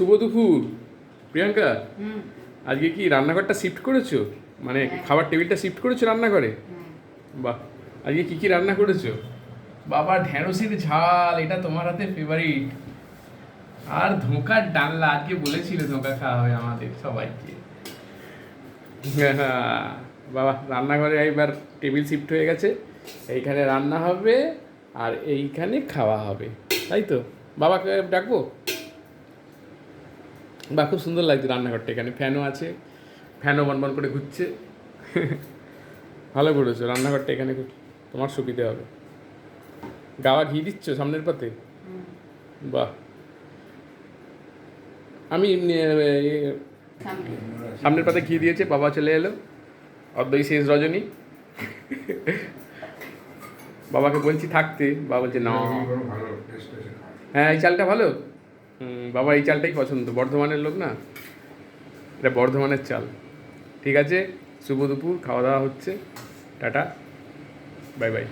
শুভ দুপুর। প্রিয়াঙ্কা হুম। আজকে কি রান্নাঘরটা শিফট করেছ? মানে হ্যাঁ। খাবার টেবিলটা শিফট করেছ রান্নাঘরে? হুম। বাহ আজকে কি কি রান্না করেছ? বাবা ঢেঁড়সের ঝাল এটা তোমার হাতে ফেভারিট আর ধোকার ডালনা আজকে বলেছিল ধোকা খাওয়া হবে আমাদের সবাইকে। বাবা রান্নাঘরে এইবার টেবিল শিফট হয়ে গেছে। এইখানে রান্না হবে আর এইখানে খাওয়া হবে। তাই তো? বাবাকে ডাকবো? বা খুব সুন্দর লাগছে রান্নাঘরটা এখানে। ফ্যানও আছে ফ্যানও বনবন করে ঘুরছে। ভালো করেছ রান্নাঘরটা এখানে তোমার সুবিধে হবে। গাওয়া ঘি দিচ্ছ সামনের পাতে। বাহ। আমি সামনের পাতে ঘি দিয়েছে বাবা চলে এলো। অর্ধই শেষ রজনী। বাবাকে বলছি থাকতে বাবা বলছে না। হ্যাঁ এই চালটা ভালো? বাবা এই চালটাই পছন্দ, বর্ধমানের লোক না? এটা বর্ধমানের চাল। ঠিক আছে, শুভ দুপুর, খাওয়া দাওয়া হচ্ছে, টাটা, বাই বাই।